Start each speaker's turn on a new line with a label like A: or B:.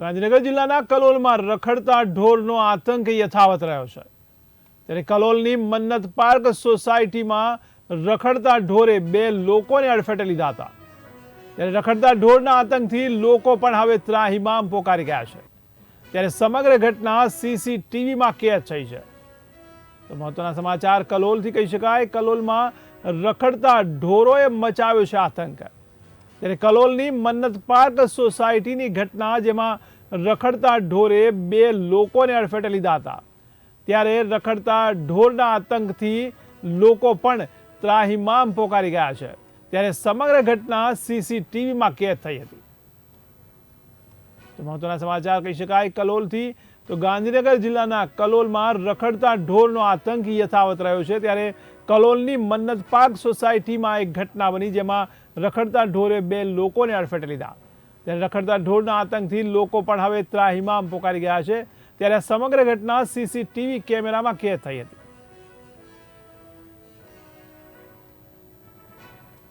A: ગાંધીનગર જિલ્લાના કલોલમાં રખડતા ઢોરનો આતંક યથાવત રહ્યો છે. ત્યારે કલોલની મન્નત પાર્ક સોસાયટીમાં રખડતા ઢોરે બે લોકોને અડફેટે લીધા હતા. ત્યારે રખડતા ઢોરના આતંકથી લોકો પણ હવે ત્રાહિમામ પોકારી ગયા છે. ત્યારે સમગ્ર ઘટના સીસીટીવીમાં કેદ થઈ છે. તો મહત્વના સમાચાર કલોલથી કહી શકાય, કલોલમાં રખડતા ઢોરોએ મચાવ્યો છે આતંક. ત્યારે કલોલની મન્નત પાર્ક સોસાયટીની ઘટના જેમાં રખડતા ઢોરે બે લોકોને અડફેટે લીધા હતા. ત્યારે રખડતા ઢોરના આતંકથી લોકો પણ ત્રાહિમામ પોકારી ગયા છે. ત્યારે સમગ્ર ઘટના સીસીટીવીમાં કેદ થઈ હતી. મહત્વના સમાચાર કહી શકાય, કલોલથી તો ગાંધીનગર જિલ્લાના કલોલમાં રખડતા ઢોરનો આતંક યથાવત રહ્યો છે ત્યારે કલોલની મન્નત પાર્ક સોસાયટીમાં એક ઘટના બની જેમાં રખડતા ઢોરે બે લોકોને અડફેટે લીધા. ત્યારે રખડતા ઢોરના આતંકથી લોકો પણ હવે ત્રાહિમામ પોકારી ગયા છે. ત્યારે સમગ્ર ઘટના સીસીટીવી કેમેરામાં કેદ થઈ હતી.